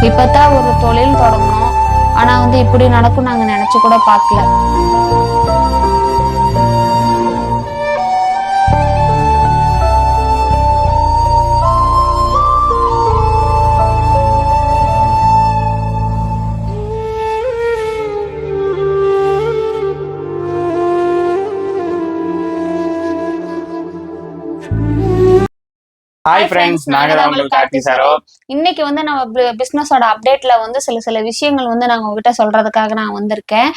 இப்பதான் ஒரு தொழில் தொடங்கணும். ஆனா வந்து இப்படி நடக்கும் நாங்க நினைச்சு கூட பார்க்கல. ஹாய் ஃப்ரெண்ட்ஸ் நாங்க தான் உங்களுக்கு கார்த்தி சாரோ. இன்னைக்கு வந்து நம்ம பிசினஸோட அப்டேட்ல வந்து சில சில விஷயங்கள் வந்து நாங்க உங்ககிட்ட சொல்றதுக்காக நான் வந்திருக்கேன்.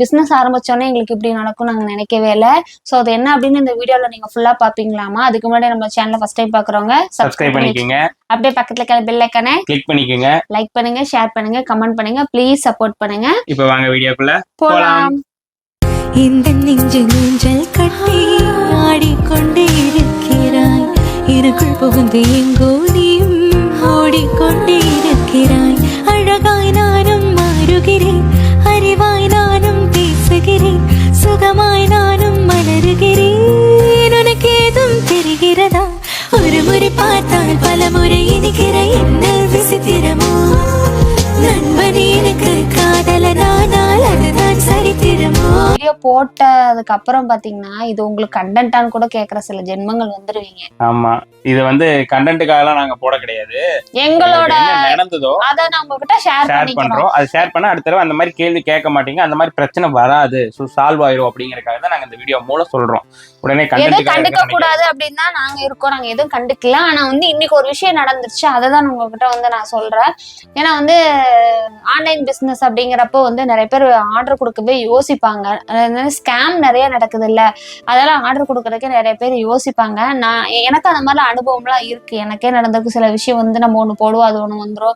பிசினஸ் ஆரம்பிச்சோன்னே எங்களுக்கு இப்படி நடக்கும் நாங்க நினைக்கவே இல்லை. ஸோ அது என்ன அப்படின்னு இந்த வீடியோல நீங்க ஃபுல்லா பாப்பீங்களாமா? அதுக்கு முன்னாடி நம்ம சேனலை ஃபர்ஸ்ட் டைம் பாக்குறவங்க சப்ஸ்கிரைப் பண்ணிக்கோங்க. அப்படியே பக்கத்துல இருக்கிற பெல் ஐக்கனை கிளிக் பண்ணிக்கோங்க. லைக் பண்ணுங்க ஷேர் பண்ணுங்க கமெண்ட் பண்ணுங்க ப்ளீஸ் சப்போர்ட் பண்ணுங்க. இப்போ வாங்க வீடியோக்குள்ள போலாம். இந்த நெஞ்சு நெஞ்சல் கட்டி ஆடிக்கொண்டே எனக்குள் புகுந்து எங்கோ நீயும் ஓடிக்கொண்டே இருக்கிறாய். அழகாய் நானும் மாறுகிறேன். அறிவாய் நானும் பேசுகிறேன். சுகமாய் நானும் மலருகிறேன். உனக்கு ஏதும் தெரிகிறதா? ஒரு முறை பார்த்தால் பல முறை இனிக்கிற என்ன விசித்திரமோ? நண்பன் எனக்கு காதல நான் வீடியோ போட்டதுக்கு அப்புறம் பாத்தீங்கன்னா இது உங்களுக்கு கண்டென்ட்டான்னு கூட கேக்குற சில ஜென்மங்கள் வந்துருவீங்க. ஆமா. இது வந்து கண்டென்ட்டுக்காகலாம் நாங்க போட கிடையாது. எங்களோட என்ன நடந்ததோ அத நான் உங்ககிட்ட ஷேர் ஷேர் பண்ணிக்கிறோம். பண்றோம். அது ஷேர் பண்ண அடுத்த தடவை அந்த மாதிரி கேள்வி கேட்க மாட்டீங்க. அந்த மாதிரி பிரச்சனை வராது. ஸோ சால்வ் ஆயிரும் அப்படிங்கறதுக்காக தான் நாங்க இந்த வீடியோ மூலம் சொல்றோம். உடனே எதுவும் கண்டுக்க கண்டென்ட் கூடாது அப்படின்னு தான் நாங்க இருக்கோம். நாங்க எதுவும் கண்டுக்கல. ஆனா வந்து இன்னைக்கு ஒரு விஷயம் நடந்துருச்சு. அதை தான் உங்ககிட்ட வந்து நான் சொல்றேன். ஏன்னா வந்து ஆன்லைன் பிசினஸ் அப்படிங்கிறப்போ வந்து நிறைய பேர் ஆர்டர் கொடுக்கவே யோசிப்பாங்க. ஸ்கேம் நிறைய நடக்குது இல்ல அதெல்லாம் ஆர்டர் கொடுக்கறதுக்கே நிறைய பேர் யோசிப்பாங்க. நான் எனக்கு அந்த மாதிரிலாம் அனுபவம்லாம் இருக்கு. எனக்கே நடந்திருக்கு. சில விஷயம் வந்து நம்ம ஒண்ணு போடுவோம் அது ஒண்ணு வந்துரும்.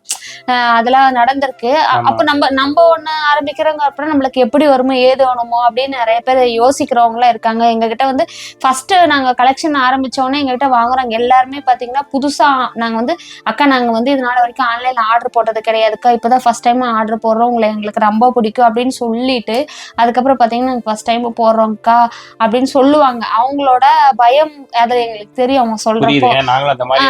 அஹ் அதெல்லாம் நடந்திருக்கு. அப்ப நம்ம நம்ம ஒண்ணு ஆரம்பிக்கிறவங்க அப்புறம் நம்மளுக்கு எப்படி வருமோ ஏது வேணுமோ அப்படின்னு நிறைய பேர் யோசிக்கிறவங்களாம் இருக்காங்க. எங்ககிட்ட வந்து ஃபர்ஸ்ட் நாங்க கலெக்ஷன் ஆரம்பிச்சோன்னே எங்ககிட்ட வாங்குறவங்க எல்லாருமே பாத்தீங்கன்னா புதுசா நாங்க வந்து அக்கா நாங்க வந்து இதனால வரைக்கும் ஆன்லைன்ல ஆர்டர் போட்டது கிடையாதுக்கா. இப்பதான் ஃபர்ஸ்ட் டைம் ஆர்டர் போடுறோம். உங்களை எங்களுக்கு ரொம்ப பிடிக்கும். அப்படின்னு சொல்லிட்டு அதுக்கப்புறம் பாத்தீங்கன்னா நாங்க ஃபர்ஸ்ட் டைம் போடுறோம்க்கா அப்படின்னு சொல்லுவாங்க. அவங்களோட பயம் அது எங்களுக்கு தெரியும். அவங்க சொல்றப்போ. நாங்களும் அந்த மாதிரி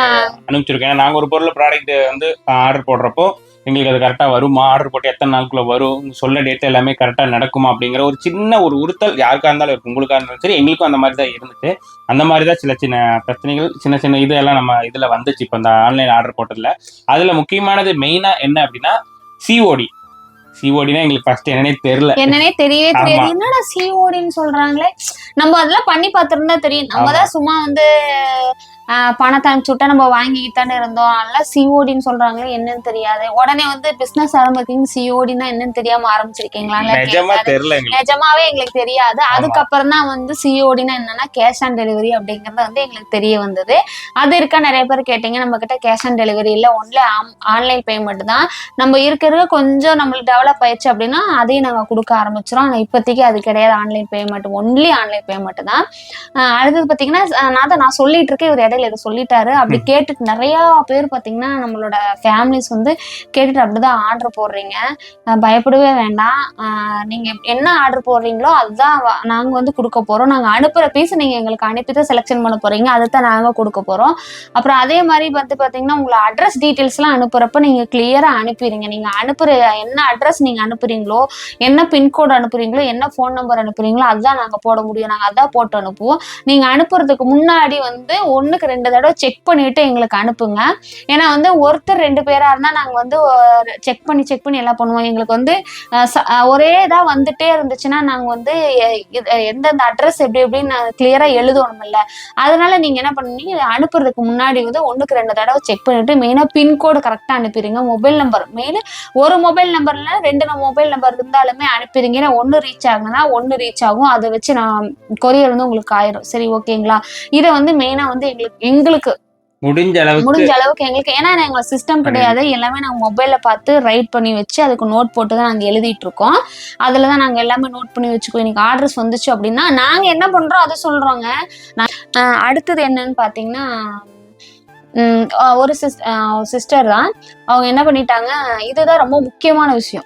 அனுப்பிச்சிருக்கோம் ஏன்னா நாங்க ஒரு பொருள் ப்ராடக்ட் வந்து ஆர்டர் போடுறப்போ எங்களுக்கு அது கரெக்டாக வருமா? ஆர்டர் போட்டு எத்தனை நாளுக்குள்ள வரும்? சொல்ல டேட் எல்லாமே கரெக்டாக நடக்குமா? அப்படிங்கிற ஒரு சின்ன ஒரு உறுத்தல் யாருக்கா இருந்தாலும் இருக்கும். உங்களுக்கா இருந்தாலும் சரி எங்களுக்கும் அந்த மாதிரி தான் இருந்துச்சு. அந்த மாதிரி தான் சில சின்ன பிரச்சனைகள் சின்ன சின்ன இது எல்லாம் நம்ம இதில் வந்துச்சு. இப்போ இந்த ஆன்லைன் ஆர்டர் போட்டதில். அதில் முக்கியமானது மெயினாக என்ன அப்படின்னா சிஓடி சிஓடினா எங்களுக்கு ஃபர்ஸ்ட் என்னன்னே தெரில என்னன்னே தெரியவே. தெரியாது. என்னடா சிஓடின்னு சொல்றாங்களே? நம்ம அதெல்லாம் பண்ணி பார்த்திருந்தா தெரியும். நம்ம தான் சும்மா வந்து பணத்தை அனுப்பிச்சு விட்டா நம்ம வாங்கிக்கிட்டானே இருந்தோம். அதனால சிஓடின்னு சொல்றாங்களே என்னன்னு தெரியாது. உடனே வந்து பிசினஸ் ஆரம்பிக்கீங்க சிஓடினா என்னன்னு தெரியாம ஆரம்பிச்சிருக்கீங்களா? நிஜமாவே எங்களுக்கு தெரியாது. அதுக்கப்புறம் தான் வந்து சிஓடினா என்னன்னா கேஷ் ஆன் டெலிவரி அப்படிங்கறது வந்து எங்களுக்கு தெரிய வந்தது. அது இருக்கா நிறைய பேர் கேட்டீங்க நம்ம கிட்ட கேஷ் ஆன் டெலிவரி இல்ல ஒன்லி ஆன்லைன் பேமெண்ட் தான். நம்ம இருக்கிறது கொஞ்சம் நம்மளுக்கு டெவலப் ஆயிடுச்சு அப்படின்னா அதையும் நாங்க கொடுக்க ஆரம்பிச்சிரும் ஆனா இப்போதைக்கு அது கிடையாது. Online payment only online payment தான். அடுத்தது பாத்தீங்கன்னா நான் தான் நான் சொல்லிட்டு இருக்கேன் இவர் இடையில இதை சொல்லிட்டாரு. அப்படி கேட்டுட்டு நிறைய பேர் பாத்தீங்கன்னா நம்மளோட ஃபேமிலிஸ் வந்து கேட்டுட்டு அப்படிதான் ஆர்டர் போடுறீங்க. பயப்படவே வேண்டாம். நீங்க என்ன ஆர்டர் போடுறீங்களோ அதுதான் நாங்க வந்து கொடுக்க போறோம். நாங்க அனுப்புற பீஸ் நீங்க எங்களுக்கு அனுப்பி தான் செலெக்ஷன் பண்ண போறீங்க. அதை தான் நாங்க கொடுக்க போறோம். அப்புறம் அதே மாதிரி வந்து பாத்தீங்கன்னா உங்களை அட்ரஸ் டீட்டெயில்ஸ் எல்லாம் அனுப்புறப்ப நீங்க கிளியரா அனுப்பிடுங்க. நீங்க அனுப்புற என்ன அட்ரஸ் நீங்க அனுப்புறீங்களோ என்ன பின்கோடு அனுப்புறீங்களோ என்ன ஃபோன் நம்பர் அனுப்புறீங்களோ அதுதான் நாங்க போட முடியும். நாங்க அதான் போட்டு அனுப்புவோம். நீங்க அனுப்புறதுக்கு முன்னாடி வந்து ஒண்ணுக்கு ரெண்டு தடவை செக் பண்ணிட்டு எங்களுக்கு அனுப்புங்க. ஏன்னா வந்து ஒருத்தர் ரெண்டு பேரா இருந்தா நாங்க வந்து செக் பண்ணி செக் பண்ணி எல்லாம் பண்ணுவோம். எங்களுக்கு வந்து ச- ஒரே இதா வந்துட்டே இருந்துச்சுன்னா நாங்க வந்து எ- இது- எந்தெந்த அட்ரஸ் எப்படி எப்படின்னு கிளியரா எழுதணும் இல்ல அதனால நீங்க என்ன பண்ணி அனுப்புறதுக்கு முன்னாடி வந்து ஒண்ணுக்கு ரெண்டு தடவை செக் பண்ணிட்டு மெயினா பின்கோடு கரெக்டா அனுப்பிடுங்க. மொபைல் நம்பர் மெயின் ஒரு மொபைல் நம்பர்ல ரெண்டு மொபைல் நம்பர் இருந்தாலுமே அனுப்பிடுங்க. ஏன்னா ஒன்னு ரீச் ஆகுனா ஒன்னு ரீச் ஆகும். அதை வச்சு நான் கொரியர் வந்து உங்களுக்கு ஆயிரும். சரி ஓகேங்களா இதை வந்து மெயினா வந்து எங்களுக்கு எங்களுக்கு முடிஞ்ச அளவுக்கு முடிஞ்ச அளவுக்கு எங்களுக்கு. ஏன்னா எங்க சிஸ்டம் கிடையாது. எல்லாமே நாங்க மொபைல்ல பார்த்து ரைட் பண்ணி வச்சு அதுக்கு நோட் போட்டு தான் நாங்க எழுதிட்டு இருக்கோம். அதுல தான் நாங்க எல்லாமே நோட் பண்ணி வச்சுக்கோ இன்னைக்கு ஆர்டர்ஸ் வந்துச்சு அப்படின்னா நாங்க என்ன பண்றோம் அதை சொல்றோங்க. அடுத்தது என்னன்னு பாத்தீங்கன்னா ஒரு சிஸ்டர் தான். அவங்க என்ன பண்ணிட்டாங்க இதுதான் ரொம்ப முக்கியமான விஷயம்.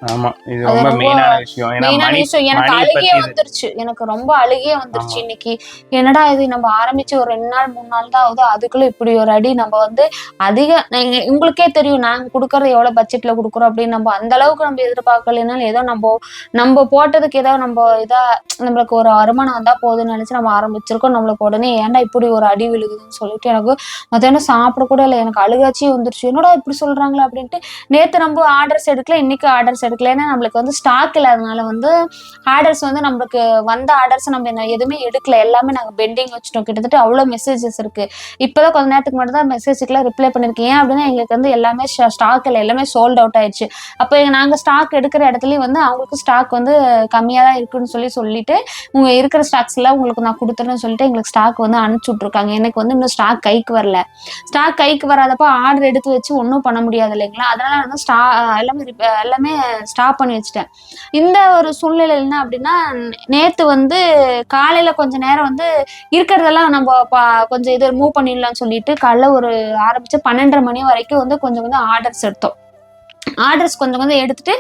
மெயினான விஷயம். எனக்கு மணி அழுகே பத்தி இது. வந்துருச்சு. எனக்கு ரொம்ப அழுகே வந்துருச்சு. இன்னைக்கு. என்னடா இது நம்ம ஆரம்பிச்சு ஒரு ரெண்டு நாள் மூணு நாள் தான் ஆகுது. அதுக்குள்ள இப்படி ஒரு அடி நம்ம வந்து அதிக நீங்க உங்களுக்கே தெரியும் நாங்க கொடுக்கறது எவ்வளவு பட்ஜெட்ல கொடுக்குறோம் அப்படின்னு நம்ம அந்த அளவுக்கு நம்ம எதிர்பார்க்கலைனாலும் ஏதோ நம்ம நம்ம போட்டதுக்கு ஏதோ நம்ம இதா நம்மளுக்கு ஒரு வருமானம் வந்தா போதும்னு நினைச்சு நம்ம ஆரம்பிச்சிருக்கோம். நம்மளுக்கு உடனே ஏன்டா இப்படி ஒரு அடி விழுகுதுன்னு சொல்லிட்டு எனக்கு மத்தியானம் சாப்பிட கூட இல்லை. எனக்கு அழுகாச்சி வந்துருச்சு. என்னடா இப்படி சொல்கிறாங்களா அப்படின்ட்டு நேத்து நம்ம ஆர்டர்ஸ் எடுக்கல இன்னைக்கு ஆர்டர்ஸ் எடுக்கல. ஏன்னா நம்மளுக்கு வந்து ஸ்டாக் இல்லாதனால வந்து ஆர்டர்ஸ் வந்து நம்மளுக்கு வந்த ஆர்டர்ஸ் நம்ம என்ன எதுவுமே எடுக்கல. எல்லாமே நாங்கள் பெண்டிங் வச்சுட்டோம். கிட்டத்தட்ட அவ்வளோ மெசேஜஸ் இருக்கு. இப்போதான் கொஞ்ச நேரத்துக்கு மட்டும் தான் மெசேஜுக்குலாம் ரிப்ளை பண்ணியிருக்கேன் ஏன் அப்படின்னா எங்களுக்கு வந்து எல்லாமே ஸ்டாக் இல்லை. எல்லாமே சோல்ட் அவுட் ஆயிடுச்சு. அப்போ நாங்கள் ஸ்டாக் எடுக்கிற இடத்துலையும் வந்து அவங்களுக்கு ஸ்டாக் வந்து கம்மியாக தான் இருக்குன்னு சொல்லி சொல்லிட்டு உங்கள் இருக்கிற ஸ்டாக்ஸ் எல்லாம் உங்களுக்கு நான் கொடுத்துறேன்னு சொல்லிட்டு எங்களுக்கு ஸ்டாக் வந்து அனுப்பிச்சு விட்ருக்காங்க எனக்கு வந்து இன்னும் ஸ்டாக் கைக்கு வரல. ஸ்டாக் கைக்கு வராதப்போ ஆர்டர் எடுத்து வச்சு ஒன்றும் பண்ண முடியாது இல்லைங்களா? அதனால நான் வந்து ஸ்டா எல்லாமே எல்லாமே ஸ்டாப் பண்ணி வச்சுட்டேன். இந்த ஒரு சூழ்நிலை என்ன அப்படின்னா நேற்று வந்து காலையில் கொஞ்ச நேரம் வந்து இருக்கிறதெல்லாம் நம்ம பா- கொஞ்சம் இது மூவ் பண்ணிடலாம்னு சொல்லிட்டு காலைல ஒரு ஆரம்பித்து பன்னெண்டரை மணி வரைக்கும் வந்து கொஞ்சம் கொஞ்சம் ஆர்டர்ஸ் எடுத்தோம். ஆர்டர்ஸ் கொஞ்சம் கொஞ்சம் எடுத்துட்டு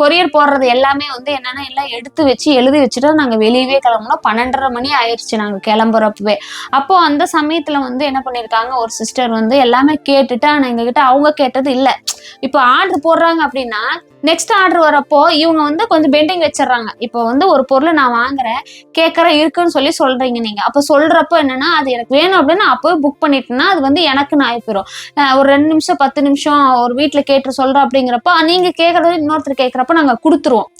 கொரியர் போடுறது எல்லாமே வந்து என்னென்ன எல்லாம் எடுத்து வச்சு எழுதி வச்சுட்டு நாங்கள் வெளியவே கிளம்புனோம். பன்னெண்டரை மணி ஆயிடுச்சு நாங்கள் கிளம்புறப்பவே. அப்போ அந்த சமயத்தில் வந்து என்ன பண்ணியிருக்காங்க ஒரு சிஸ்டர் வந்து எல்லாமே கேட்டுட்டு ஆனால் எங்ககிட்ட அவங்க கேட்டது இல்லை. இப்போ ஆர்டர் போடுறாங்க அப்படின்னா நெக்ஸ்ட் ஆர்டர் வரப்போ இவங்க வந்து கொஞ்சம் பெண்டிங் வச்சிடுறாங்க. இப்போ வந்து ஒரு பொருளை நான் வாங்குறேன் கேட்குறேன் இருக்குன்னு சொல்லி சொல்கிறீங்க நீங்கள் அப்போ சொல்கிறப்ப என்னென்னா அது எனக்கு வேணும் அப்படின்னு அப்போவே புக் பண்ணிட்டேன்னா அது வந்து எனக்கு நான் போயிடும் ஒரு ரெண்டு நிமிஷம் பத்து நிமிஷம் ஒரு வீட்டில் கேட்டு சொல்றோம் அப்படிங்கிறப்ப நீங்க கேட்கறது இன்னொருத்தர் கேட்குறப்ப நாங்கள் கொடுத்துருவோம்.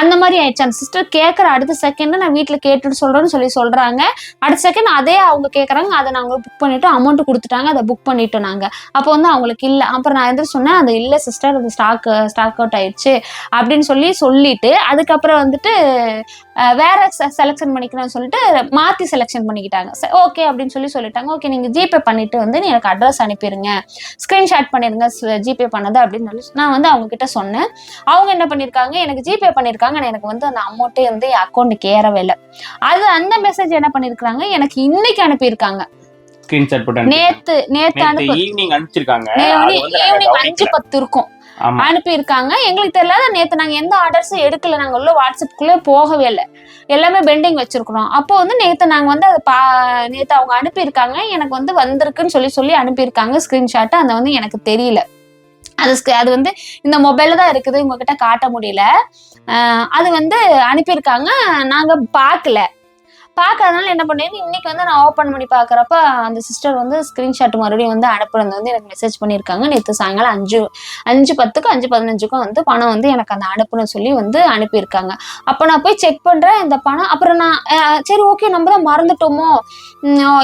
அந்த மாதிரி ஆயிடுச்சு அந்த சிஸ்டர் கேட்குற அடுத்த செகண்ட் நான் வீட்டில் கேட்டுட்டு சொல்றேன்னு சொல்லி சொல்றாங்க. அடுத்த செகண்ட் அதே அவங்க கேட்குறாங்க அதை நாங்க புக் பண்ணிட்டு அமௌண்ட் கொடுத்துட்டாங்க. அதை புக் பண்ணிட்டோம் நாங்கள் அப்போ வந்து அவங்களுக்கு இல்லை. அப்புறம் நான் எதிர்த்து சொன்னேன் அது இல்லை சிஸ்டர் அது ஸ்டாக் ஸ்டாக் அவுட் ஆயிடுச்சு. அப்படின்னு சொல்லி சொல்லிட்டு அதுக்கப்புறம் வந்துட்டு வேற செலெக்ஷன் பண்ணிக்கிறேன்னு சொல்லிட்டு மாற்றி செலெக்ஷன் பண்ணிக்கிட்டாங்க. ஓகே அப்படின்னு சொல்லி சொல்லிட்டாங்க. ஓகே நீங்கள் ஜிபே பண்ணிட்டு வந்து எனக்கு அட்ரஸ் அனுப்பிடுங்க ஸ்க்ரீன்ஷாட் பண்ணிடுங்க. ஜிபே பண்ணது அப்படின்னு சொல்லி நான் வந்து அவங்க கிட்ட சொன்னேன். அவங்க என்ன பண்ணியிருக்காங்க எனக்கு ஜிபே பண்ணியிருக்காங்க எனக்கு வந்து அந்த அமௌண்ட்டே வந்து என் அக்கௌண்ட்டுக்கு ஏறவே இல்லை. அது அந்த மெசேஜ் என்ன பண்ணியிருக்காங்க எனக்கு இன்னைக்கு அனுப்பியிருக்காங்க. நேத்து நேத்து அனுப்பி ஈவினிங் அஞ்சு. பத்து இருக்கும். அனுப்பியிருக்காங்க. எங்களுக்கு தெரியல நேத்து நாங்க எந்த ஆர்டர்ஸும் எடுக்கல. நாங்க உள்ள வாட்ஸ்அப்புக்குள்ளே போகவே இல்லை. எல்லாமே பெண்டிங் வச்சிருக்கிறோம். அப்போ வந்து நேத்து நாங்க வந்து அதை பா நேத்து அவங்க அனுப்பியிருக்காங்க. எனக்கு வந்து வந்திருக்குன்னு சொல்லி சொல்லி அனுப்பியிருக்காங்க. ஸ்கிரீன்ஷாட் அந்த வந்து எனக்கு தெரியல. அது அது வந்து இந்த மொபைலில் தான் இருக்குது உங்ககிட்ட காட்ட முடியல. அஹ் அது வந்து அனுப்பியிருக்காங்க. நாங்க பார்க்கல. பார்க்கறதுனால என்ன பண்ணேன் இன்னைக்கு வந்து நான் ஓப்பன் பண்ணி பார்க்குறப்ப அந்த சிஸ்டர் வந்து ஸ்க்ரீன்ஷாட் மறுபடியும் வந்து அனுப்புறது வந்து எனக்கு மெசேஜ் பண்ணியிருக்காங்க. நேற்று சாயங்காலம் அஞ்சு அஞ்சு பத்துக்கும் அஞ்சு பதினஞ்சுக்கும் வந்து பணம் வந்து எனக்கு அந்த அனுப்புன்னு சொல்லி வந்து அனுப்பியிருக்காங்க. அப்போ நான் போய் செக் பண்ணுறேன் இந்த பணம் அப்புறம் நான் சரி ஓகே நம்ம தான் மறந்துட்டோமோ?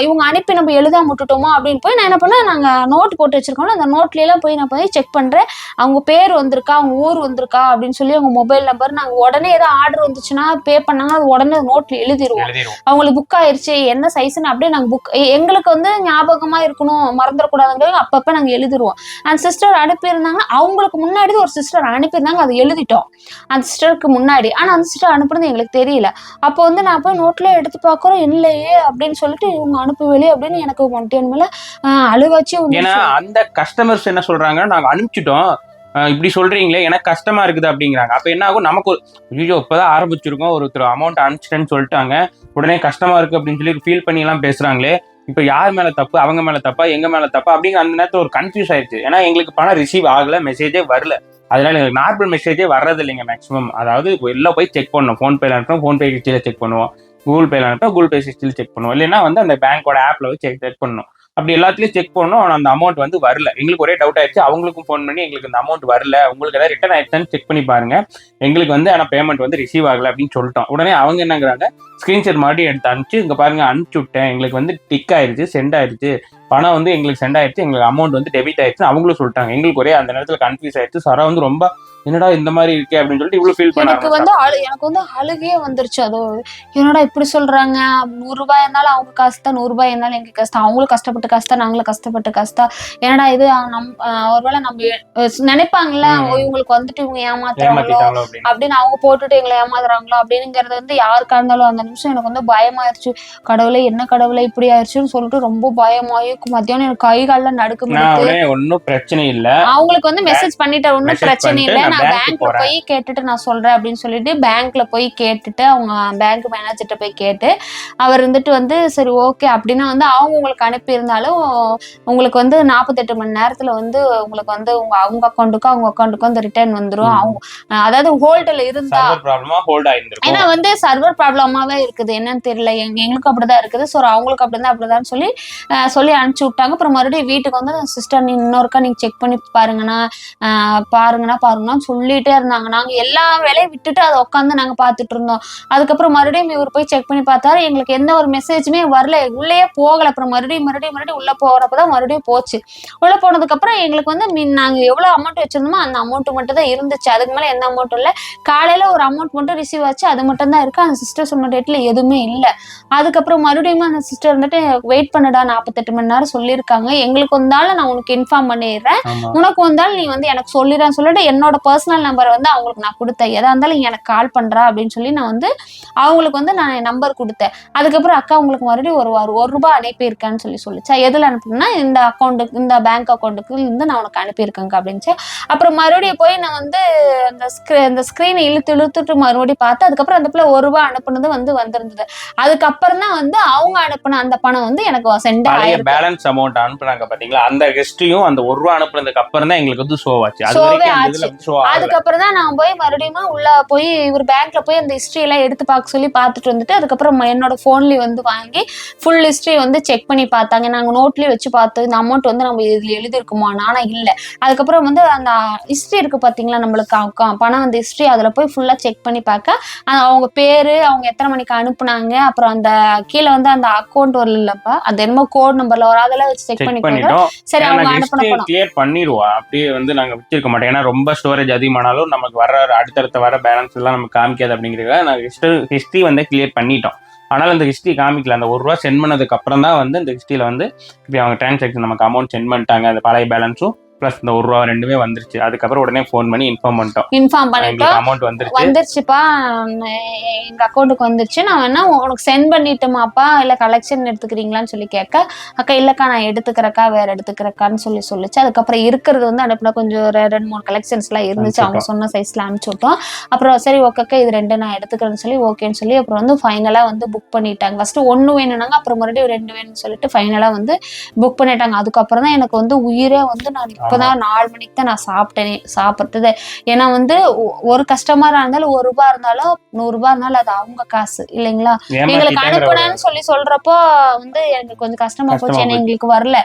இவங்க அனுப்பி நம்ம எழுதாம விட்டுட்டோமோ? அப்படின்னு போய் நான் என்ன பண்ணேன் நாங்கள் நோட் போட்டு வச்சுருக்கோம்ல அந்த நோட்லாம் போய் நான் போய் செக் பண்ணுறேன் அவங்க பேர் வந்திருக்கா அவங்க ஊர் வந்திருக்கா அப்படின்னு சொல்லி அவங்க மொபைல் நம்பர் நாங்கள் உடனே ஏதோ ஆர்டர் வந்துச்சுன்னா பே பண்ணாங்க அது உடனே நோட்டில் எழுதிடுவோம் அவங்களுக்கு புக் ஆயிருச்சு என்ன சைஸ்ன்னு அப்படியே நாங்கள் புக் எங்களுக்கு வந்து ஞாபகமா இருக்கணும் மறந்துடக்கூடாதுங்கிறது அப்பப்போ நாங்கள் எழுதிருவோம். அந்த சிஸ்டர் அனுப்பியிருந்தாங்க அவங்களுக்கு முன்னாடி ஒரு சிஸ்டர் அனுப்பியிருந்தாங்க அதை எழுதிட்டோம். அந்த சிஸ்டருக்கு முன்னாடி. ஆனால் அந்த சிஸ்டர் அனுப்புனது எங்களுக்கு தெரியல. அப்போ வந்து நான் போய் நோட்ல எடுத்து பார்க்குறோம் இல்லையே அப்படின்னு சொல்லிட்டு இவங்க அனுப்பவில்லை அப்படின்னு எனக்கு ஒன்றியன் மேல ஆஹ், அழுகாச்சி ஏன்னா. அந்த கஸ்டமர்ஸ் என்ன சொல்றாங்க நாங்க அனுப்பிச்சிட்டோம். இப்படி சொல்றீங்களே எனக்கு கஷ்டமா இருக்குது அப்படிங்கிறாங்க. அப்ப என்ன ஆகும்? நமக்கு ஐயோ இப்பதான் ஆரம்பிச்சிருக்கோம் ஒருத்தர் அமௌண்ட் அனுப்பிச்சிட்டேன்னு சொல்லிட்டாங்க. உடனே கஷ்டமா இருக்கு அப்படின்னு சொல்லி ஃபீல் பண்ணி எல்லாம் பேசுறாங்களே இப்ப யார் மேல தப்பு அவங்க மேல தப்பா எங்க மேல தப்பா அப்படிங்கிற அந்த நேரத்தில் ஒரு கன்ஃபியூஸ் ஆயிடுச்சு. ஏன்னா எங்களுக்கு பணம் ரிசீவ் ஆகல மெசேஜே வரல. அதனால எங்களுக்கு நார்மல் மெசேஜே வர்றது இல்லைங்க மேக்ஸிமம் அதாவது எல்லாம் போய் செக் பண்ணணும். ஃபோன் பேல அனுப்பணும் ஃபோன் பே ஹிஸ்டியில் செக் பண்ணுவோம். கூகுள் பேல அனுப்பா கூகுள் பே ஹிஸ்டியில் செக் பண்ணுவோம். இல்லைன்னா வந்து அந்த பேங்கோட ஆப்ல போய் செக் செக் பண்ணணும். அப்படி எல்லாத்துலயும் செக் பண்ணோம். அந்த அமௌண்ட் வந்து வரல. எங்களுக்கு ஒரே டவுட் ஆயிடுச்சு. அவங்களுக்கும் ஃபோன் பண்ணி எங்களுக்கு இந்த அமௌண்ட் வரல. உங்களுக்கு ஏதாவது ரிட்டர்ன் ஆயிடுச்சான்னு செக் பண்ணி பாருங்க. எங்களுக்கு வந்து ஆனால் பேமெண்ட் வந்து ரிசீவ் ஆகல அப்படின்னு சொல்லிட்டோம். உடனே அவங்க என்னங்கிறாங்க ஸ்கிரீன்ஷாட் மறுபடியும் எடுத்து அனுப்பிச்சு இங்க பாருங்க அனுப்பிச்சு விட்டேன். எங்களுக்கு வந்து டிக் ஆயிருச்சு சென்ட் ஆயிருச்சு. பணம் வந்து எங்களுக்கு சென்ட் ஆயிருச்சு எங்களுக்கு அமௌண்ட் வந்து டெபிட் ஆயிடுச்சு அவங்களும் சொல்லிட்டாங்க. எங்களுக்கு ஒரே அந்த நேரத்துல கன்ஃபியூஸ் ஆயிடுச்சு. சரா வந்து ரொம்ப என்னடா இந்த மாதிரி இருக்கே? அப்படின்னு சொல்லிட்டு இவ்வளவு ஃபீல் எனக்கு பண்ணாங்க வந்து அழு எனக்கு வந்து அழுகையே வந்துருச்சு. அதோ என்னடா இப்படி சொல்றாங்க? நூறு ரூபாய் இருந்தாலும் அவங்க காசு தான் நூறு ரூபாய் இருந்தாலும் எங்க காசு தான். அவங்களும் கஷ்டப்பட்டு காசு தான் நாங்களும் கஷ்டப்பட்டு காசு தான். என்னடா இது? நம் ஒருவேளை நம்ம நினைப்பாங்கல்ல இவங்களுக்கு வந்துட்டு இவங்க ஏமாத்துறாங்களோ அப்படின்னு. அவங்க போட்டுட்டு எங்களை ஏமாத்துறாங்களோ அப்படிங்கிறது வந்து யாருக்கா இருந்தாலும் அந்த நிமிஷம் எனக்கு வந்து பயமாயிருச்சு. கடவுளே என்ன கடவுளே இப்படி ஆயிடுச்சுன்னு சொல்லிட்டு ரொம்ப பயமாயி மத்தியானம் எனக்கு கை கால்ல நடுக்க ஒன்றும் பிரச்சனை இல்ல. அவங்களுக்கு வந்து மெசேஜ் ஒன்றும் message பிரச்சனை பண்ணிட்டு இல்லை. நான் பேங்க்ல. போய் கேட்டுட்டு நான் சொல்றேன் அப்படின்னு சொல்லிட்டு பேங்க்ல போய் கேட்டுட்டு அவங்க பேங்க் மேனேஜர்கிட்ட போய் கேட்டு அவர் இருந்துட்டு வந்து சரி ஓகே அப்படின்னா வந்து அவங்க உங்களுக்கு அனுப்பியிருந்தாலும் உங்களுக்கு வந்து நாற்பத்தெட்டு மணி நேரத்துல வந்து உங்களுக்கு வந்து உங்க அவங்க அக்கௌண்ட்டுக்கும் அவங்க அக்கௌண்ட்டுக்கும் வந்து ரிட்டர்ன் வந்துரும். அவங்க அதாவது ஹோல்டில் இருந்தா ஏன்னா வந்து சர்வர் ப்ராப்ளமாவே இருக்குது. என்னன்னு தெரியல. எங்க எங்களுக்கும் அப்படிதான் இருக்குது. ஸோ அவங்களுக்கு அப்படிதான் அப்படிதான் சொல்லி சொல்லி அனுப்பிச்சு விட்டாங்க. அப்புறம் மறுபடியும் வீட்டுக்கு வந்து சிஸ்டர் நீ இன்னொருக்கா நீங்க செக் பண்ணி பாருங்கண்ணா. பாருங்கண்ணா பாருங்கண்ணா சொல்லிட்டே இருந்தாங்க. நாங்க எல்லா வேலையும் விட்டுட்டு அதை உட்காந்து நாங்க பார்த்துட்டு இருந்தோம். அதுக்கப்புறம் மறுபடியும் இவர் போய் செக் பண்ணி பார்த்தாரு. எங்களுக்கு எந்த ஒரு மெசேஜுமே வரல. உள்ளேயே போகல. அப்புறம் மறுபடியும் மறுபடியும் மறுபடியும் உள்ள போறப்பதான் மறுபடியும் போச்சு. உள்ள போனதுக்கு அப்புறம் எங்களுக்கு வந்து மீன் நாங்க எவ்வளவு அமௌண்ட் வச்சிருந்தோமோ அந்த அமௌண்ட் மட்டும் தான் இருந்துச்சு. அதுக்கு மேல எந்த அமௌண்ட்டும் இல்ல. காலையில ஒரு அமௌண்ட் மட்டும் ரிசீவ் ஆச்சு. அது மட்டும் தான் இருக்கு. அந்த சிஸ்டர் சொன்ன டேட்ல எதுவுமே இல்ல. அதுக்கப்புறம் மறுபடியும் அந்த சிஸ்டர் வந்துட்டு வெயிட் பண்ணடா நாற்பத்தெட்டு மணி நேரம் சொல்லியிருக்காங்க. எங்களுக்கு வந்தாலும் நான் உனக்கு இன்ஃபார்ம் பண்ணிடுறேன். உனக்கு வந்தாலும் நீ வந்து எனக்கு சொல்லிடுறேன்னு சொல்லிட்டு என்னோட பர்சனல் நம்பரை வந்து அவங்களுக்கு நான் கொடுத்தேன். எதா இருந்தாலும் எனக்கு கால் பண்றா அப்படின்னு சொல்லி நான் வந்து அவங்களுக்கு வந்து நான் நம்பர் கொடுத்தேன். அதுக்கப்புறம் அக்கா உங்களுக்கு மறுபடியும் ஒரு ஒரு ஒரு ரூபாய் அனுப்பியிருக்கேன்னு சொல்லி சொல்லிச்சா. எதுல அனுப்புனா இந்த அக்கௌண்ட்டுக்கு இந்த பேங்க் அக்கௌண்ட்டுக்கு இருந்து நான் உனக்கு அனுப்பியிருக்கேங்க அப்படின்ச்சு அப்புறம் மறுபடியும் போய் நான் வந்து அந்த ஸ்க்ரீ அந்த ஸ்க்ரீனை இழுத்து இழுத்துட்டு மறுபடியும் பார்த்து அதுக்கப்புறம் அந்த பிள்ளை ஒரு ரூபாய் அனுப்புனது வந்து வந்திருந்தது. அதுக்கப்புறம் தான் வந்து அவங்க அனுப்புன அந்த பணம் வந்து எனக்கு சென்ட் ஆயிருக்கு பேலன்ஸ் அமௌண்ட் அனுப்புனாங்க பாத்தீங்களா? அந்த ஹிஸ்டரியும் அந்த ஒரு ரூபா அனுப்புனதுக்கு அப்புறம் தான் எங்களுக்கு வந்து ஷோ ஆச்சு. அது வரைக்கும் அந்த. இதுல ஷோ அதுக்கப்புறம் தான் நான் போய் மறுபடியும் உள்ள போய் இவர் பேங்க்ல போய் அந்த ஹிஸ்டரி எல்லாம் எடுத்து பார்க்க சொல்லி பார்த்துட்டு வந்துட்டு அதுக்கப்புறம் என்னோட போன்லயே வந்து வாங்கி ஃபுல் ஹிஸ்டரி வந்து செக் பண்ணி பார்த்தாங்க. நாங்க நோட்லயே வச்சு பார்த்து இந்த அமௌண்ட் வந்து நம்ம இதுல எழுதிருக்குமா நானா இல்ல. அதுக்கப்புறம் வந்து அந்த ஹிஸ்டரி இருக்கு பாத்தீங்களா? நம்மளுக்கு பணம் அந்த ஹிஸ்டரி அதுல போய் ஃபுல்லா செக் பண்ணி பார்க்க அந்த அவங்க பேரு அவங்க எத்தனை மணிக்கு அனுப்புனாங்க அப்புறம் அந்த கீழே வந்து அந்த அக்கௌண்ட் வரலப்பா அது என்னமோ கோட் நம்பர்ல வரும் அதெல்லாம் வச்சு செக் பண்ணிட்டோம். சரி அவங்க அனுப்புன பணம் கிளியர் பண்ணிடுவோம் அப்படியே வந்து நாங்க வச்சிருக்க மாட்டோம். ஏன்னா ரொம்ப ஸ்டோரேஜ் அதிகமானாலும் நமக்கு வர அடுத்தடுத்த வர பேலன்ஸ் எல்லாம் நமக்கு காமிக்காது அப்படிங்கிறதுக்காக நாங்க ஹிஸ்டரி வந்து கிளியர் பண்ணிட்டோம். ஆனால் அந்த ஹிஸ்ட்ரி காமிக்கல. அந்த ஒரு ரூபா சென்ட் பண்ணதுக்கு அப்புறம் தான் வந்து இந்த ஹிஸ்ட்ரியில வந்து இப்போ அவங்க டிரான்சாக்ஷன் நமக்கு அமௌண்ட் சென்ட் பண்ணிட்டாங்க. அந்த பழைய பேலன்ஸும் ப்ளஸ் இந்த ஒரு ரூபா ரெண்டுமே வந்துருச்சு. அதுக்கப்புறம் உடனே ஃபோன் பண்ணி இன்ஃபார்ம் பண்ணிட்டோம். இன்ஃபார்ம் பண்ணிட்டோம். அமௌண்ட் வந்துருச்சு. வந்துருச்சுப்பா. எங்க அக்கௌண்ட்டுக்கு வந்துருச்சு நான் வேணா உனக்கு சென்ட் பண்ணிட்டுமாப்பா? இல்ல கலெக்ஷன் எடுத்துக்கிறீங்களான்னு சொல்லி கேட்க அக்கா இல்லக்கா நான் எடுத்துக்கிறக்கா வேற எடுத்துக்கிறக்கான்னு சொல்லி சொல்லிச்சு. அதுக்கப்புறம் இருக்கிறது வந்து அனுப்பின கொஞ்சம் ரெண்டு மூணு கலெக்ஷன்ஸ் எல்லாம் இருந்துச்சு. அவங்க சொன்ன சைஸ்ல அனுப்பிச்சு விட்டோம். அப்புறம் சரி ஓகேக்கா இது ரெண்டு நான் எடுத்துக்கிறேன்னு சொல்லி ஓகேன்னு சொல்லி அப்புறம் வந்து ஃபைனலா வந்து புக் பண்ணிட்டாங்க. ஃபர்ஸ்ட் ஒன்னு வேணும்னாங்க அப்புறம் மறுபடியும் ரெண்டு வேணும்னு சொல்லிட்டு ஃபைனலா வந்து புக் பண்ணிட்டாங்க. அதுக்கப்புறம் தான் எனக்கு வந்து உயிரே வந்து நான் இப்பதான் நாலு மணிக்கு தான் நான் சாப்பிட்டேனே சாப்பிட்டது. ஏன்னா வந்து ஒரு கஸ்டமரா இருந்தாலும் ஒரு ரூபாய் இருந்தாலும் நூறு ரூபாய் இருந்தாலும் அது அவங்க காசு இல்லைங்களா? எங்களுக்கு அனுப்புனேன்னு சொல்லி சொல்றப்போ வந்து எனக்கு கொஞ்சம் கஷ்டமா போச்சு ஏன்னா எங்களுக்கு வரல.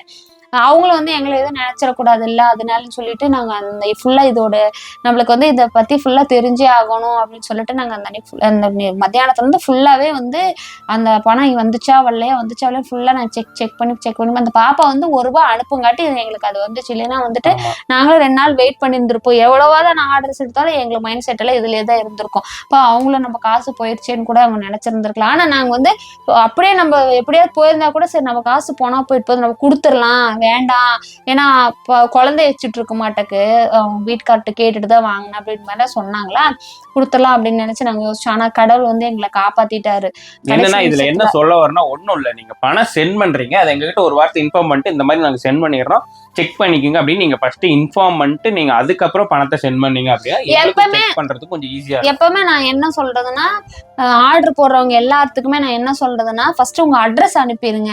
அவங்களும் வந்து எங்களை எதுவும் நினைச்சிடக்கூடாது இல்ல அதனால சொல்லிட்டு நாங்க அந்த ஃபுல்லா இதோட நம்மளுக்கு வந்து இதை பத்தி ஃபுல்லா தெரிஞ்சே ஆகணும் அப்படின்னு சொல்லிட்டு நாங்க அந்த அன்னைக்கு அந்த நி- மத்தியானத்துல இருந்து ஃபுல்லாவே வந்து அந்த பணம் வந்துச்சா வரலையா வந்துச்சா வரலையா ஃபுல்லா நான் செக் செக் பண்ணி செக் பண்ணி அந்த பாப்பா வந்து ஒரு ரூபாய் அனுப்புங்காட்டி எங்களுக்கு அது வந்துச்சு. இல்லைன்னா வந்துட்டு. நாங்களும் ரெண்டு நாள் வெயிட் பண்ணியிருந்திருப்போம் எவ்வளவாதான் நான் ஆர்டர்ஸ் எடுத்தாலும் எங்களுக்கு மைண்ட் செட் எல்லாம் இதுலயே தான் இருந்திருக்கும். இப்போ அவங்களும் நம்ம காசு போயிடுச்சேன்னு கூட அவங்க நினைச்சிருந்திருக்கலாம். ஆனா நாங்க வந்து அப்படியே நம்ம எப்படியாவது போயிருந்தா கூட சரி நம்ம காசு போனா போயிட்டு போகுது நம்ம கொடுத்துடலாம். வேண்டாம். ஏன்னா இப்போ குழந்தைய வச்சுட்டு இருக்க மாட்டேக்கு. அவங்க வீட்டுக்கார்ட்ட கேட்டுட்டு தான் வாங்கினேன் அப்படின்னு மாதிரி சொன்னாங்களா? கொடுத்துடலாம் அப்படின்னு நினைச்சு நாங்க யோசிச்சோம். ஆனா கடவுள் வந்து எங்களை காப்பாத்திட்டாரு. என்னன்னா இதுல என்ன சொல்ல வரனா ஒண்ணும் இல்ல. நீங்க பணம் சென்ட் பண்றீங்க. அதை எங்ககிட்ட ஒரு வார்த்தை இன்ஃபார்ம் பண்ணிட்டு இந்த மாதிரி நாங்க சென்ட் பண்ணிடுறோம். செக் பண்ணிக்கோங்க அப்படின்னு நீங்க ஃபர்ஸ்ட் இன்ஃபார்ம் பண்ணிட்டு நீங்க அதுக்கப்புறம் பணத்தை சென்ட் பண்ணீங்க அப்படின்னா எப்பவுமே- செக் பண்றதுக்கு கொஞ்சம் ஈஸியா எப்பவுமே நான் என்ன சொல்றதுன்னா ஆர்டர் போடுறவங்க எல்லாத்துக்குமே நான் என்ன சொல்றதுன்னா ஃபர்ஸ்ட் உங்க அட்ரஸ் அனுப்பிடுங்க.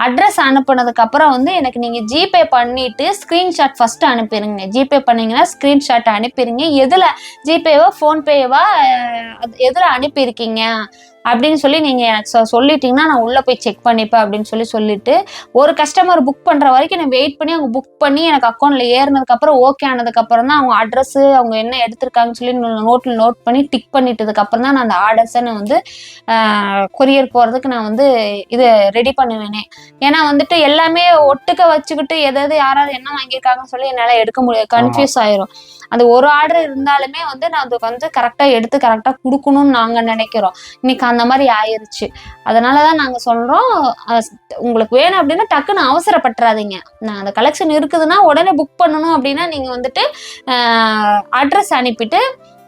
அட்ரஸ் அனுப்புனதுக்கு அப்புறம் வந்து எனக்கு நீங்க ஜிபே பண்ணிட்டு ஸ்கிரீன்ஷாட் ஃபர்ஸ்ட் அனுப்பிடுங்க. ஜிபே பண்ணீங்கன்னா ஸ்கிரீன்ஷாட் அனுப்பிடுங்க. எதுல ஜிபேவா ஃபோன்பேவா எதுல அனுப்பியிருக்கீங்க? அப்படின்னு சொல்லி நீங்க எனக்கு சொல்லிட்டீங்கன்னா நான் உள்ள போய் செக் பண்ணிப்பேன் அப்படின்னு சொல்லி சொல்லிட்டு ஒரு கஸ்டமர் புக் பண்ற வரைக்கும் நான் வெயிட் பண்ணி அவங்க புக் பண்ணி எனக்கு அக்கௌண்ட்ல ஏறினதுக்கு அப்புறம் ஓகே ஆனதுக்கு அப்புறம் தான் அவங்க அட்ரஸ் அவங்க என்ன எடுத்திருக்காங்கன்னு சொல்லி நோட்ல நோட் பண்ணி டிக் பண்ணிட்டதுக்கு அப்புறம் தான் நான் அந்த ஆர்டர்ஸை நான் வந்து கொரியர் போறதுக்கு நான் வந்து இது ரெடி பண்ணுவேனே. ஏன்னா வந்துட்டு எல்லாமே ஒட்டுக்க வச்சுக்கிட்டு எதாவது யாராவது என்ன வாங்கியிருக்காங்கன்னு சொல்லி என்னால எடுக்க முடியாது. கன்ஃபியூஸ் ஆயிரும். அந்த ஒரு ஆர்டர் இருந்தாலுமே வந்து நான் அது வந்து கரெக்டாக எடுத்து கரெக்டாக கொடுக்கணும்னு நாங்கள் நினைக்கிறோம். இன்னைக்கு அந்த மாதிரி ஆயிருச்சு. அதனால தான் நாங்கள் சொல்கிறோம் உங்களுக்கு வேணும் அப்படின்னா டக்குன்னு அவசரப்பட்டுறாதீங்க. நான் அந்த கலெக்ஷன் இருக்குதுன்னா உடனே புக் பண்ணணும் அப்படின்னா நீங்கள் வந்துட்டு அட்ரஸ் அனுப்பிட்டு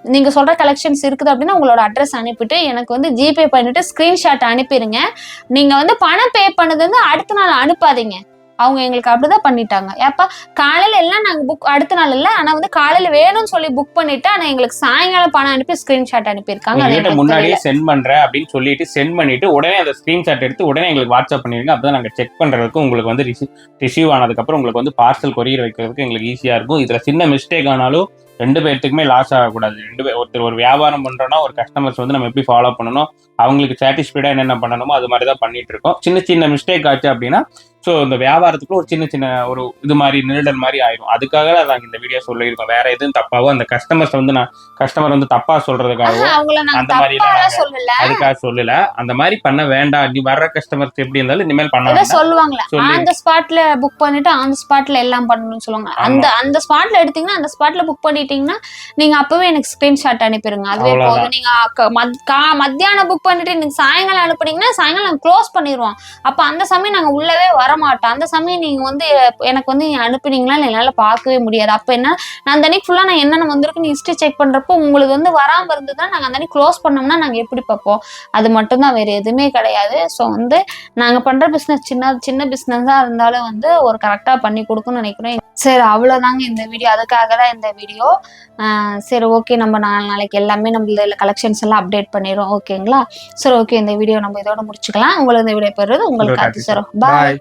நீங்க சொல்ற கலெக்ஷன்ஸ் இருக்குது அப்படின்னா உங்களோட அட்ரஸ் அனுப்பிட்டு எனக்கு வந்து ஜிபே பண்ணிட்டு ஸ்கிரீன்ஷாட் அனுப்பிடுங்க நீங்க வந்து பணம் பே பண்ணது வந்து அடுத்த நாள் அனுப்பாதீங்க. அவங்க எங்களுக்கு அப்படிதான் பண்ணிட்டாங்க. ஏப்பா காலையில எல்லாம் நாங்க புக் அடுத்த நாள் இல்ல ஆனா வந்து காலையில வேணும்னு சொல்லி புக் பண்ணிட்டு ஆனா எங்களுக்கு சாயங்காலம் பணம் அனுப்பி ஸ்கிரீன்ஷாட் அனுப்பியிருக்காங்க. முன்னாடியே. சென்ட் பண்றேன் அப்படின்னு சொல்லிட்டு சென்ட் பண்ணிட்டு உடனே அந்த ஸ்கிரீன்ஷாட் எடுத்து உடனே எங்களுக்கு வாட்ஸ்அப் பண்ணிருங்க. அப்பதான் நாங்க செக் பண்றதுக்கு உங்களுக்கு வந்து ரிசீவ் ரிசீவ் ஆனதுக்கு அப்புறம் உங்களுக்கு வந்து பார்சல் கொரியர் வைக்கிறதுக்கு எங்களுக்கு ஈஸியா இருக்கும். இதுல சின்ன மிஸ்டேக் ஆனாலும் ரெண்டு பேர்த்துக்குமே லாஸ் ஆகக்கூடாது. ரெண்டு பேர் ஒருத்தர் ஒரு வியாபாரம் பண்றோம்னா ஒரு கஸ்டமர்ஸ் வந்து நம்ம எப்படி ஃபாலோ பண்ணணும் அவங்களுக்கு சாட்டிஸ்ஃபைடா என்னென்ன பண்ணணுமோ அது மாதிரி தான் பண்ணிட்டு இருக்கோம். சின்ன சின்ன மிஸ்டேக் ஆச்சு அப்படின்னா ஸோ இந்த வியாபாரத்துக்குள்ள ஒரு சின்ன சின்ன ஒரு இது மாதிரி நிருடல் மாதிரி ஆயிடும் அதுக்காக தான் நாங்க இந்த வீடியோ சொல்லியிருக்கோம். வேற எதுவும் தப்பாவோ அந்த கஸ்டமர்ஸ் வந்து நான் கஸ்டமர் வந்து தப்பா சொல்றதுக்காகவோ அந்த மாதிரி அதுக்காக சொல்லல. அந்த மாதிரி பண்ண வேண்டாம். நீ வர்ற கஸ்டமர்ஸ் எப்படி இருந்தாலும் இனிமேல் பண்ண சொல்லுவாங்களே சொல்லி- அந்த ஸ்பாட்ல புக் பண்ணிட்டு அந்த ஸ்பாட்ல எல்லாம் பண்ணணும்னு சொல்லுவாங்க. அந்த அந்த ஸ்பாட்ல எடுத்தீங்கன்னா அந்த ஸ்பாட்ல புக் பண்ணிட்டீங்கன்னா நீங்க அப்பவே எனக்கு ஸ்கிரீன்ஷாட் அனுப்பிடுங்க அதுவே. போதும். நீங்க க- மத்- கா- மத்தியானம் புக் பண்ணிட்டு நீங்க சாயங்காலம் அனுப்புனீங்கன்னா சாயங்காலம் க்ளோஸ் பண்ணிடுவோம் அப்ப அந்த சமயம் நாங்க உள்ளவே வர மாட்டோம் அந்த சமயம் நீங்க வந்து எனக்கு வந்து அனுப்புனீங்களா என்னால பார்க்கவே முடியாது. அப்ப என்ன? நான் அந்த அன்னைக்கு ஃபுல்லா நான் என்னென்ன வந்திருக்கு ஹிஸ்டரி செக் பண்றப்போ உங்களுக்கு வந்து வராம இருந்ததுன்னா நாங்க அந்த அன்னைக்கு க்ளோஸ் பண்ணோம்னா நாங்க எப்படி பார்ப்போம்? அது மட்டும்தான் வேற எதுவுமே கிடையாது. ஸோ வந்து நாங்க பண்ற பிசினஸ் சின்ன சின்ன பிசினஸா இருந்தாலும் வந்து ஒரு கரெக்டா பண்ணி கொடுக்கணும்னு நினைக்கிறோம். சரி அவ்வளவுதாங்க இந்த வீடியோ அதுக்காக தான் இந்த வீடியோ சரி ஓகே நம்ம நாளை நாளைக்கு எல்லாமே நம்ம இதில் கலெக்ஷன்ஸ் எல்லாம் அப்டேட் பண்ணிடுறோம். ஓகேங்களா சரி ஓகே இந்த வீடியோ நம்ம இதோட முடிச்சுக்கலாம். உங்களுக்கு இந்த வீடியோ பெறுறது உங்களுக்கு அது சரி. பாய்